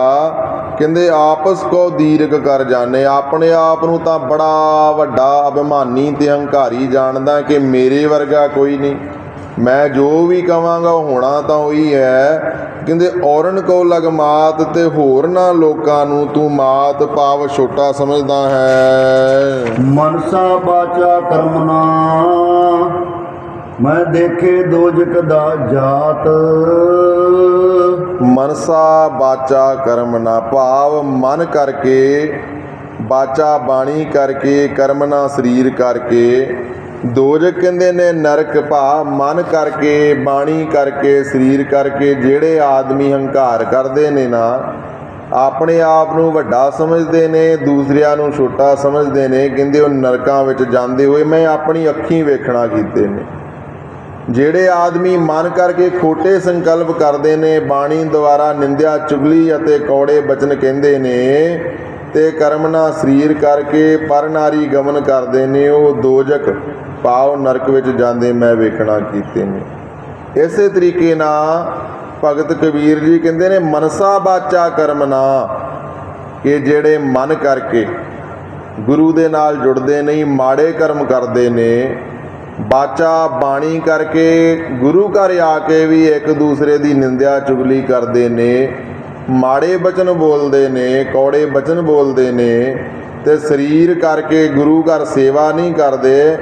ਕਹਿੰਦੇ, ਆਪਸ ਕੋ ਦੀਰਕ ਕਰ ਜਾਣੇ। ਆਪਣੇ ਆਪ ਨੂੰ ਤਾਂ ਬੜਾ ਵੱਡਾ ਅਭਿਮਾਨੀ ਤੇ ਹੰਕਾਰੀ ਜਾਣਦਾ ਕਿ ਮੇਰੇ ਵਰਗਾ ਕੋਈ ਨਹੀਂ। ਮੈਂ ਜੋ ਵੀ ਕਵਾਂਗਾ ਉਹ ਹੋਣਾ ਤਾਂ ਉਹੀ ਹੈ। ਕਹਿੰਦੇ ਔਰਨ ਕੋ ਲਗ ਮਾਤ ਤੇ ਹੋਰਨਾਂ ਲੋਕਾਂ ਨੂੰ ਤੂੰ ਮਾਤ ਪਾਵ ਛੋਟਾ ਸਮਝਦਾ ਹੈ। ਮਨਸਾ ਬਾਚਾ ਕਰਮਨਾ ਮੈਂ ਦੇਖੇ ਦੋਜਕ ਦਾ ਜਾਤ। ਮਨਸਾ ਬਾਚਾ ਕਰਮ ਨਾ ਭਾਵ ਮਨ ਕਰਕੇ ਬਾਚਾ ਬਾਣੀ ਕਰਕੇ ਕਰਮ ਨਾ ਸਰੀਰ ਕਰਕੇ। ਦੋਜਕ ਕਹਿੰਦੇ ਨੇ, ਨਰਕ ਭਾ, ਮਨ ਕਰਕੇ, ਬਾਣੀ ਕਰਕੇ, ਸਰੀਰ ਕਰਕੇ, ਜਿਹੜੇ ਆਦਮੀ ਹੰਕਾਰ ਕਰਦੇ ਨੇ ਨਾ, ਆਪਣੇ ਆਪ ਨੂੰ ਵੱਡਾ ਸਮਝਦੇ ਨੇ, ਦੂਸਰਿਆਂ ਨੂੰ ਛੋਟਾ ਸਮਝਦੇ ਨੇ, ਕਹਿੰਦੇ ਉਹ ਨਰਕਾਂ ਵਿੱਚ ਜਾਂਦੇ ਹੋਏ ਮੈਂ ਆਪਣੀ ਅੱਖੀਂ ਵੇਖਣਾ ਕੀਤੇ ਨੇ। ਜਿਹੜੇ ਆਦਮੀ ਮਨ ਕਰਕੇ ਖੋਟੇ ਸੰਕਲਪ ਕਰਦੇ ਨੇ, ਬਾਣੀ ਦੁਆਰਾ ਨਿੰਦਿਆ, ਚੁਗਲੀ ਅਤੇ ਕੌੜੇ ਬਚਨ ਕਹਿੰਦੇ ਨੇ ਤੇ ਕਰਮਨਾ ਸਰੀਰ ਕਰਕੇ ਪਰ ਨਾਰੀ ਗਮਨ ਕਰਦੇ ਨੇ, ਉਹ ਦੋਜਕ ਪਾਉ ਨਰਕ ਵਿੱਚ ਜਾਂਦੇ ਮੈਂ ਵੇਖਣਾ ਕੀਤੇ ਨੇ। ਇਸੇ ਤਰੀਕੇ ਨਾਲ ਭਗਤ ਕਬੀਰ ਜੀ ਕਹਿੰਦੇ ਨੇ, ਮਨਸਾ ਬਾਚਾ ਕਰਮ ਨਾ, ਕਿ ਜਿਹੜੇ ਮਨ ਕਰਕੇ ਗੁਰੂ ਦੇ ਨਾਲ ਜੁੜਦੇ ਨਹੀਂ ਮਾੜੇ ਕਰਮ ਕਰਦੇ ਨੇ, ਬਾਚਾ ਬਾਣੀ ਕਰਕੇ ਗੁਰੂ ਘਰ ਆ ਕੇ ਵੀ ਇੱਕ ਦੂਸਰੇ ਦੀ ਨਿੰਦਿਆ ਚੁਗਲੀ ਕਰਦੇ ਨੇ ਮਾੜੇ ਬਚਨ ਬੋਲਦੇ ਨੇ, ਕੌੜੇ ਬਚਨ ਬੋਲਦੇ ਨੇ, ਤੇ ਸਰੀਰ ਕਰਕੇ ਗੁਰੂ ਘਰ ਸੇਵਾ ਨਹੀਂ ਕਰਦੇ,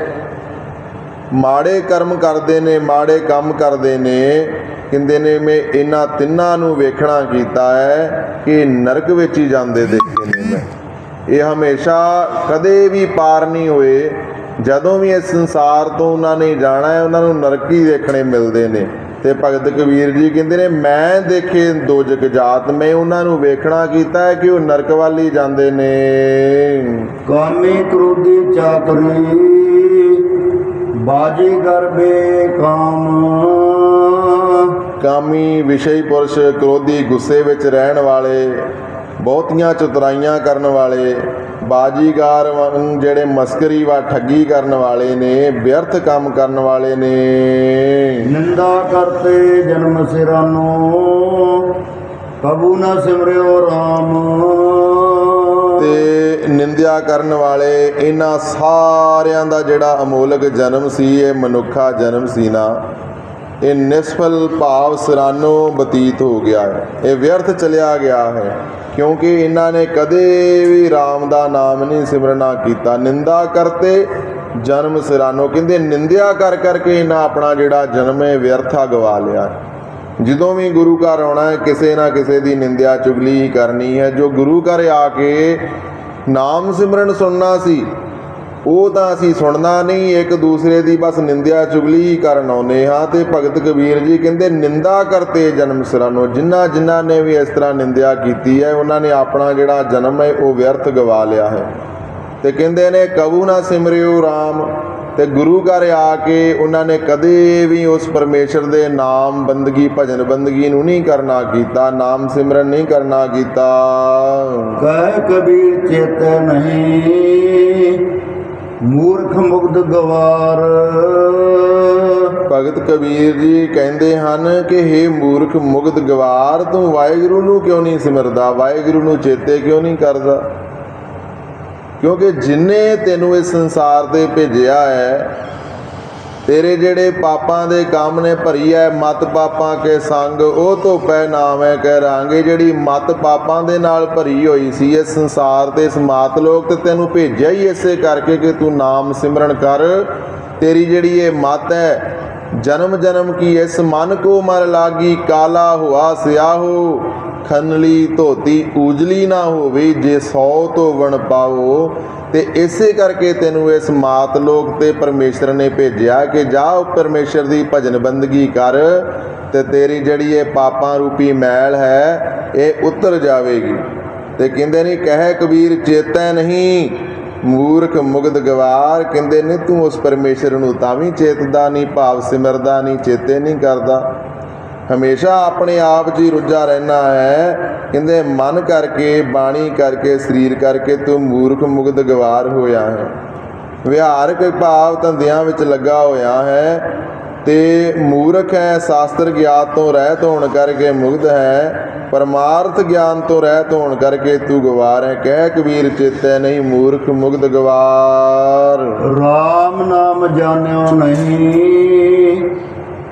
ਮਾੜੇ ਕਰਮ ਕਰਦੇ ਨੇ, ਮਾੜੇ ਕੰਮ ਕਰਦੇ ਨੇ, ਕਹਿੰਦੇ ਨੇ, ਮੈਂ ਇਹਨਾਂ ਤਿੰਨਾਂ ਨੂੰ ਵੇਖਣਾ ਕੀਤਾ ਹੈ ਕਿ ਨਰਕ ਵਿੱਚ ਹੀ ਜਾਂਦੇ ਦੇਖੇ ਨੇ। ਮੈਂ ਇਹ ਹਮੇਸ਼ਾ ਕਦੇ ਵੀ ਪਾਰ ਨਹੀਂ ਹੋਏ ਜਦੋਂ ਵੀ ਇਸ ਸੰਸਾਰ ਤੋਂ ਉਹਨਾਂ ਨੇ ਜਾਣਾ ਹੈ ਉਹਨਾਂ ਨੂੰ ਨਰਕ ਹੀ ਦੇਖਣੇ ਮਿਲਦੇ ਨੇ। ਤੇ ਭਗਤ ਕਬੀਰ ਜੀ ਕਹਿੰਦੇ ਨੇ ਮੈਂ ਦੇਖੇ ਦੋਜਕ ਜਾਤ ਮੈਂ ਉਹਨਾਂ ਨੂੰ ਵੇਖਣਾ ਕੀਤਾ ਹੈ ਕਿ ਉਹ ਨਰਕ ਵੱਲ ਜਾਂਦੇ ਨੇ। ਕਾਮੀ ਕ੍ਰੋਧੀ ਚਾਤਰੀ ਬਾਜੀ ਗਰਬੇ ਕਾਮ ਕਾਮੀ ਵਿਸ਼ਈ ਪੁਰਸ਼ ਕ੍ਰੋਧੀ ਗੁੱਸੇ ਵਿੱਚ ਰਹਿਣ ਵਾਲੇ ਬਹੁਤੀਆਂ ਚਤੁਰਾਈਆਂ ਕਰਨ ਵਾਲੇ ਬਾਜੀਗਰ ਜਿਹੜੇ ਮਸਕਰੀ ਵਾ ਠੱਗੀ ਕਰਨ ਵਾਲੇ ਨੇ ਵਿਅਰਥ ਕੰਮ ਕਰਨ ਵਾਲੇ ਨੇ। ਨਿੰਦਾ ਕਰਤੇ ਜਨਮ ਸਿਰਾਨੋ ਕਬੂ ਨਾ ਸਿਮਰਿਓ RAM ਤੇ ਨਿੰਦਿਆ ਕਰਨ ਵਾਲੇ ਇਹਨਾਂ ਸਾਰਿਆਂ ਦਾ ਜਿਹੜਾ ਅਮੋਲਕ ਜਨਮ ਸੀ ਇਹ ਮਨੁੱਖਾ ਜਨਮ ਸੀ ਨਾ। ਇਹ ਨਿਸਫਲ ਭਾਵ ਸਰਾਨੋ ਬਤੀਤ ਹੋ ਗਿਆ ਹੈ। ਇਹ ਵਿਅਰਥ ਚਲਿਆ ਗਿਆ ਹੈ। ਕਿਉਂਕਿ ਇਹਨਾਂ ਨੇ ਕਦੇ ਵੀ RAM ਦਾ ਨਾਮ ਨਹੀਂ ਸਿਮਰਨਾ ਕੀਤਾ। ਨਿੰਦਾ ਕਰਤੇ, ਜਨਮ ਸਿਰਾਨੋ। ਕਹਿੰਦੇ ਨਿੰਦਿਆ ਕਰ ਕਰਕੇ ਇਹਨਾਂ ਆਪਣਾ ਜਿਹੜਾ ਜਨਮ ਹੈ ਵਿਅਰਥਾ ਗਵਾ ਲਿਆ। ਜਦੋਂ ਵੀ ਗੁਰੂ ਘਰ ਆਉਣਾ ਹੈ, ਕਿਸੇ ਨਾ ਕਿਸੇ ਦੀ ਨਿੰਦਿਆ ਚੁਗਲੀ ਕਰਨੀ ਹੈ। ਜੋ ਗੁਰੂ ਘਰ ਆ ਕੇ ਨਾਮ ਸਿਮਰਨ ਸੁਣਨਾ ਸੀ ਉਹ ਤਾਂ ਅਸੀਂ ਸੁਣਨਾ ਨਹੀਂ, ਇੱਕ ਦੂਸਰੇ ਦੀ ਬਸ ਨਿੰਦਿਆ ਚੁਗਲੀ ਕਰਨ ਆਉਨੇ ਹਾਂ ਤੇ ਭਗਤ ਕਬੀਰ ਜੀ ਕਹਿੰਦੇ, ਨਿੰਦਾ ਕਰਤੇ ਜਨਮ ਸਿਰਾਨੋ ਜਿਨ੍ਹਾਂ ਜਿਨ੍ਹਾਂ ਨੇ ਵੀ ਇਸ ਤਰ੍ਹਾਂ ਨਿੰਦਿਆ ਕੀਤੀ ਹੈ, ਉਹਨਾਂ ਨੇ ਆਪਣਾ ਜਿਹੜਾ ਜਨਮ ਹੈ, ਉਹ ਵਿਅਰਥ ਗਵਾ ਲਿਆ ਹੈ। ਤੇ ਕਹਿੰਦੇ ਨੇ, ਕਬੂ ਨਾ ਸਿਮਰਿਓ RAM ਤੇ ਗੁਰੂ ਘਰ ਆ ਕੇ ਉਹਨਾਂ ਨੇ ਕਦੇ ਵੀ ਉਸ ਪਰਮੇਸ਼ਰ ਦੇ ਨਾਮ ਬੰਦਗੀ, ਭਜਨ ਬੰਦਗੀ ਨੂੰ ਨਹੀਂ ਕਰਨਾ ਕੀਤਾ, ਨਾਮ ਸਿਮਰਨ ਨਹੀਂ ਕਰਨਾ ਕੀਤਾ। ਕਹਿ ਕਬੀਰ ਚੇਤੈ ਨਹੀਂ। ਮੂਰਖ ਮੁਗਧ ਗਵਾਰ। ਭਗਤ ਕਬੀਰ ਜੀ ਕਹਿੰਦੇ ਹਨ ਕਿ हे ਮੂਰਖ ਮੁਗਧ ਗਵਾਰ, ਤੂੰ ਵਾਹਿਗੁਰੂ ਨੂੰ ਕਿਉਂ ਨਹੀਂ ਸਿਮਰਦਾ? ਵਾਹਿਗੁਰੂ ਨੂੰ ਚੇਤੇ ਕਿਉਂ ਨਹੀਂ ਕਰਦਾ? ਕਿਉਂਕਿ ਜਿਨੇ ਤੈਨੂੰ ਇਸ ਸੰਸਾਰ ਤੇ ਭੇਜਿਆ ਹੈ ਤੇਰੇ ਜਿਹੜੇ ਪਾਪਾਂ ਦੇ ਕੰਮ ਨੇ ਭਰੀ ਹੈ ਮਤ ਪਾਪਾਂ ਕੇ ਸੰਗ, ਉਹ ਤੋਂ ਪੈ ਨਾਮ ਹੈ ਕਹਿ ਰਾਂਗੇ। ਜਿਹੜੀ ਮਤ ਪਾਪਾਂ ਦੇ ਨਾਲ ਭਰੀ ਹੋਈ ਸੀ, ਇਸ ਸੰਸਾਰ ਤੇ ਇਸ ਮਾਤ ਲੋਕ ਤੇ ਤੈਨੂੰ ਭੇਜਿਆ ਹੀ ਇਸੇ ਕਰਕੇ ਕਿ ਤੂੰ ਨਾਮ ਸਿਮਰਨ ਕਰ। ਤੇਰੀ ਜਿਹੜੀ ਇਹ ਮਤ ਹੈ ਜਨਮ ਜਨਮ ਕੀ ਇਸ ਮਨ ਕੋ ਮਰ ਲਾਗੀ, ਕਾਲਾ ਹੁਆ, ਸਿਆਹੋ। ਖਨਲੀ ਧੋਤੀ ਉਜਲੀ ਨਾ ਹੋਵੇ ਜੇ ਸੌ ਤੋਂ ਵਣ ਪਾਓ ਤੇ ਇਸੇ ਕਰਕੇ ਤੈਨੂੰ ਇਸ ਮਾਤ ਲੋਕ ਤੇ ਪਰਮੇਸ਼ਰ ਨੇ ਭੇਜਿਆ ਕਿ ਜਾ ਉਹ ਪਰਮੇਸ਼ਰ ਦੀ ਭਜਨ ਬੰਦਗੀ ਕਰ ਤੇ ਤੇਰੀ ਜਿਹੜੀ ਇਹ ਪਾਪਾਂ ਰੂਪੀ ਮੈਲ ਹੈ, ਇਹ ਉਤਰ ਜਾਵੇਗੀ। ਤੇ ਕਹਿੰਦੇ ਨਹੀਂ ਕਹਿ ਕਬੀਰ, ਚੇਤੈ ਨਹੀਂ, ਮੂਰਖ ਮੁਗਧ ਗਵਾਰ। ਕਹਿੰਦੇ ਨੇ, ਤੂੰ ਉਸ ਪਰਮੇਸ਼ਰ ਨੂੰ ਤਾਂ ਵੀ ਚੇਤਦਾ ਨਹੀਂ, ਭਾਵ ਸਿਮਰਦਾ ਨਹੀਂ, ਚੇਤੇ ਨਹੀਂ ਕਰਦਾ। ਹਮੇਸ਼ਾ ਆਪਣੇ ਆਪ 'ਚ ਹੀ ਰੁੱਝਾ ਰਹਿਣਾ ਹੈ। ਕਹਿੰਦੇ, ਮਨ ਕਰਕੇ, ਬਾਣੀ ਕਰਕੇ, ਸਰੀਰ ਕਰਕੇ ਤੂੰ ਮੂਰਖ, ਮੁਗਧ, ਗਵਾਰ ਹੋਇਆ ਹੈ। ਵਿਹਾਰਕ ਭਾਵ ਧੰਦਿਆਂ ਵਿੱਚ ਲੱਗਾ ਹੋਇਆ ਹੈ। ਤੇ ਮੂਰਖ ਹੈ, ਸ਼ਾਸਤਰ ਗਿਆਤ ਤੋਂ ਰਹਿਤ ਹੋਣ ਕਰਕੇ ਮੁਗਧ ਹੈ। ਪਰਮਾਰਥ ਗਿਆਨ ਤੋਂ ਰਹਿਤ ਹੋਣ ਕਰਕੇ ਤੂੰ ਗਵਾਰ ਹੈ। ਕਹਿ ਕਬੀਰ ਚੇਤੈ ਨਹੀਂ ਮੂਰਖ, ਮੁਗਧ, ਗਵਾਰ। RAM ਨਾਮ ਜਾਣਿਓ ਨਹੀਂ।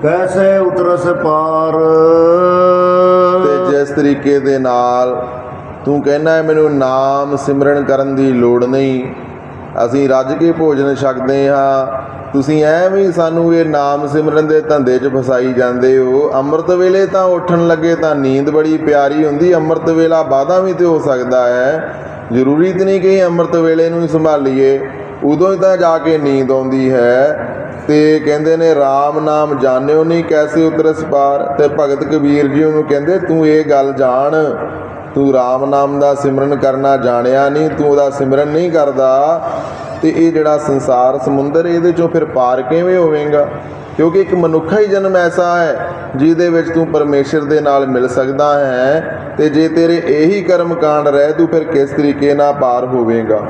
ਕੈਸੇ ਉਤਰਸ ਪਾਰ? ਤੇ ਜਿਸ ਤਰੀਕੇ ਦੇ ਨਾਲ ਤੂੰ ਕਹਿਣਾ ਹੈ, ਮੈਨੂੰ ਨਾਮ ਸਿਮਰਨ ਕਰਨ ਦੀ ਲੋੜ ਨਹੀਂ। ਅਸੀਂ ਰੱਜ ਕੇ ਭੋਜਨ ਛਕਦੇ ਹਾਂ। ਤੁਸੀਂ ਐਵੇਂ ਹੀ ਸਾਨੂੰ ਇਹ ਨਾਮ ਸਿਮਰਨ ਦੇ ਧੰਦੇ 'ਚ ਫਸਾਈ ਜਾਂਦੇ ਹੋ। ਅੰਮ੍ਰਿਤ ਵੇਲੇ ਤਾਂ ਉੱਠਣ ਲੱਗੇ ਤਾਂ ਨੀਂਦ ਬੜੀ ਪਿਆਰੀ ਹੁੰਦੀ। ਅੰਮ੍ਰਿਤ ਵੇਲਾ ਬਾਅਦਾਂ ਵੀ ਤੇ ਹੋ ਸਕਦਾ ਹੈ। ਜ਼ਰੂਰੀ ਤੇ ਨਹੀਂ ਕਿ ਅੰਮ੍ਰਿਤ ਵੇਲੇ ਨੂੰ ਸੰਭਾਲੀਏ। ਉਦੋਂ ਹੀ ਤਾਂ ਜਾ ਕੇ ਨੀਂਦ ਆਉਂਦੀ ਹੈ। ਤੇ ਕਹਿੰਦੇ ਨੇ RAM ਨਾਮ ਜਾਣਿਓ ਨਹੀਂ ਕੈਸੇ ਉਤਰਸ ਪਾਰ ਤੇ ਭਗਤ ਕਬੀਰ ਜੀ ਉਹਨੂੰ ਕਹਿੰਦੇ, ਤੂੰ ਇਹ ਗੱਲ ਜਾਣ। ਤੂੰ RAM ਨਾਮ ਦਾ ਸਿਮਰਨ ਕਰਨਾ ਜਾਣਿਆ ਨਹੀਂ ਤੂੰ ਉਹਦਾ ਸਿਮਰਨ ਨਹੀਂ ਕਰਦਾ। ਤੇ ਇਹ ਜਿਹੜਾ ਸੰਸਾਰ ਸਮੁੰਦਰ ਇਹਦੇ ਚੋਂ ਫਿਰ ਪਾਰ ਕਿਵੇਂ ਹੋਵੇਂਗਾ? ਕਿਉਂਕਿ ਇੱਕ ਮਨੁੱਖਾ ਹੀ ਜਨਮ ਐਸਾ ਹੈ, ਜਿਹਦੇ ਵਿੱਚ ਤੂੰ ਪਰਮੇਸ਼ਰ ਦੇ ਨਾਲ ਮਿਲ ਸਕਦਾ ਹੈ। ਤੇ ਜੇ ਤੇਰੇ ਇਹੀ ਕਰਮ ਕਾਂਡ ਰਹਿ, ਤੂੰ ਫਿਰ ਕਿਸ ਤਰੀਕੇ ਨਾਲ ਪਾਰ ਹੋਵੇਂਗਾ?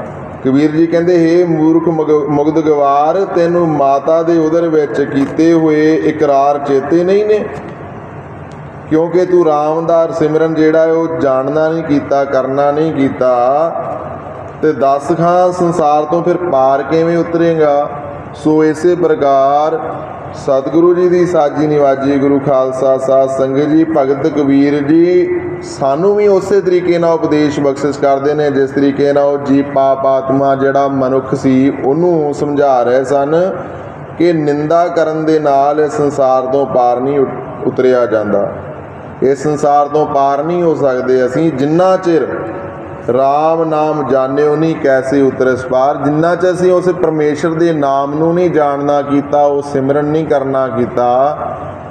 ਕਬੀਰ ਜੀ ਕਹਿੰਦੇ, ਹੇ ਮੂਰਖ ਮਗ- ਮੁਗਧ ਗਵਾਰ ਤੈਨੂੰ ਮਾਤਾ ਦੇ ਉਦਰ ਵਿੱਚ ਕੀਤੇ ਹੋਏ ਇਕਰਾਰ ਚੇਤੇ ਨਹੀਂ ਨੇ? ਕਿਉਂਕਿ ਤੂੰ ਰਾਮ ਦਾ ਸਿਮਰਨ ਜਿਹੜਾ ਹੈ, ਉਹ ਜਾਣਨਾ ਨਹੀਂ ਕੀਤਾ, ਕਰਨਾ ਨਹੀਂ ਕੀਤਾ। ਤੇ ਦਸ ਖਾਂ ਸੰਸਾਰ ਤੋਂ ਫਿਰ ਪਾਰ ਕਿਵੇਂ ਉਤਰੇਗਾ? ਸੋ ਇਸੇ ਪ੍ਰਕਾਰ ਸਤਿਗੁਰੂ ਜੀ ਦੀ ਸਾਜੀ ਨਿਵਾਜੀ ਗੁਰੂ ਖਾਲਸਾ ਸਾਧ ਸੰਗਤ ਜੀ, ਭਗਤ ਕਬੀਰ ਜੀ ਸਾਨੂੰ ਵੀ ਉਸੇ ਤਰੀਕੇ ਨਾਲ ਉਪਦੇਸ਼ ਬਖਸ਼ਿਸ਼ ਕਰਦੇ ਨੇ, ਜਿਸ ਤਰੀਕੇ ਨਾਲ ਉਹ ਜੀ ਪਾਪ ਆਤਮਾ ਜਿਹੜਾ ਮਨੁੱਖ ਸੀ, ਉਹਨੂੰ ਸਮਝਾ ਰਹੇ ਸਨ ਕਿ ਨਿੰਦਾ ਕਰਨ ਦੇ ਨਾਲ ਇਸ ਸੰਸਾਰ ਤੋਂ ਪਾਰ ਨਹੀਂ ਉਤਰਿਆ ਜਾਂਦਾ। ਇਸ ਸੰਸਾਰ ਤੋਂ ਪਾਰ ਨਹੀਂ ਹੋ ਸਕਦੇ ਅਸੀਂ। ਜਿੰਨਾ ਚਿਰ RAM ਨਾਮ ਜਾਣਿਓ ਨਹੀਂ ਕੈਸੇ ਉਤਰਸ ਪਾਰ, ਜਿੰਨਾ ਚਿਰ ਅਸੀਂ ਉਸ ਪਰਮੇਸ਼ਰ ਦੇ ਨਾਮ ਨੂੰ ਨਹੀਂ ਜਾਣਨਾ ਕੀਤਾ, ਉਹ ਸਿਮਰਨ ਨਹੀਂ ਕਰਨਾ ਕੀਤਾ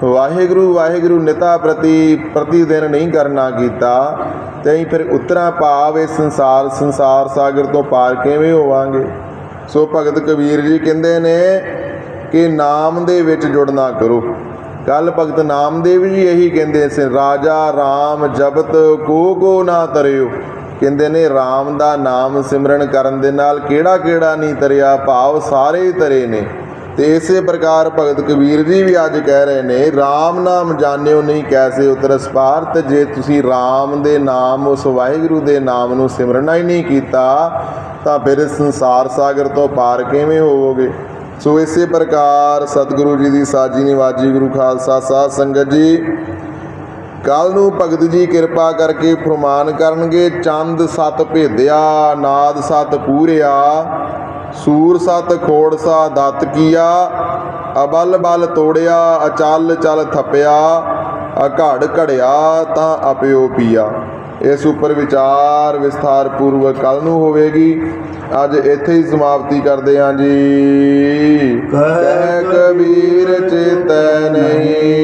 ਵਾਹਿਗੁਰੂ ਵਾਹਿਗੁਰੂ ਨਿਤਾ ਪ੍ਰਤੀ ਪ੍ਰਤੀ ਦਿਨ ਨਹੀਂ ਕਰਨਾ ਕੀਤਾ। ਤੇ ਫਿਰ ਉਤਰਾ ਭਾਵ ਇਹ ਸੰਸਾਰ ਸੰਸਾਰ ਸਾਗਰ ਤੋਂ ਪਾਰ ਕਿਵੇਂ ਹੋਵਾਂਗੇ? ਸੋ ਭਗਤ ਕਬੀਰ ਜੀ ਕਹਿੰਦੇ ਨੇ ਕਿ ਨਾਮ ਦੇ ਵਿੱਚ ਜੁੜਨਾ ਕਰੋ। ਕੱਲ ਭਗਤ ਨਾਮਦੇਵ ਜੀ ਇਹੀ ਕਹਿੰਦੇ ਸੀ, ਰਾਜਾ RAM ਜਪਤ ਕੋ ਕੋ ਨਾ ਤਰਿਓ। ਕਹਿੰਦੇ ਨੇ RAM ਦਾ ਨਾਮ ਸਿਮਰਨ ਕਰਨ ਦੇ ਨਾਲ ਕਿਹੜਾ ਕਿਹੜਾ ਨਹੀਂ ਤਰਿਆ, ਭਾਵ ਸਾਰੇ ਤਰੇ ਨੇ। ਤੇ ਇਸੇ ਪ੍ਰਕਾਰ ਭਗਤ ਕਬੀਰ ਜੀ ਵੀ ਅੱਜ ਕਹਿ ਰਹੇ ਨੇ RAM ਨਾਮ ਜਾਣਿਓ ਨਹੀਂ ਕੈਸੇ ਉਤਰਸ ਪਾਰ, ਤੇ ਜੇ ਤੁਸੀਂ RAM ਦੇ ਨਾਮ, ਉਸ ਵਾਹਿਗੁਰੂ ਦੇ ਨਾਮ ਨੂੰ ਸਿਮਰਨਾ ਹੀ ਨਹੀਂ ਕੀਤਾ, ਤਾਂ ਫਿਰ ਸੰਸਾਰ ਸਾਗਰ ਤੋਂ ਪਾਰ ਕਿਵੇਂ ਹੋਵੋਗੇ? ਸੋ ਇਸੇ ਪ੍ਰਕਾਰ ਸਤਿਗੁਰੂ ਜੀ ਦੀ ਸਾਜੀ ਨਿਵਾਜੀ ਗੁਰੂ ਖਾਲਸਾ ਸਾਧ ਸੰਗਤ ਜੀ ਕੱਲ ਨੂੰ ਭਗਤ ਜੀ ਕਿਰਪਾ ਕਰਕੇ ਫਰਮਾਨ ਕਰਨਗੇ, ਚੰਦ ਸਤ ਭੇਦਿਆ, ਨਾਦ ਸਤ ਪੂਰਿਆ ਸੂਰ ਸਤ ਖੋੜਸਾ ਦਤ ਕੀਆ ਅਬਲ ਬਲ ਤੋੜਿਆ ਅਚਲ ਚਲ ਥੱਪਿਆ ਅਘੜ ਘੜਿਆ ਤਾਂ ਅਪਿਓ ਪੀਆ। ਇਸ ਉੱਪਰ ਵਿਚਾਰ ਵਿਸਥਾਰ ਪੂਰਵਕ ਕੱਲ ਨੂੰ ਹੋਵੇਗੀ। ਅੱਜ ਇੱਥੇ ਹੀ ਸਮਾਪਤੀ ਕਰਦੇ ਹਾਂ ਜੀ। ਕਹਿ ਕਬੀਰ ਚੇਤੈ ਨਹੀਂ।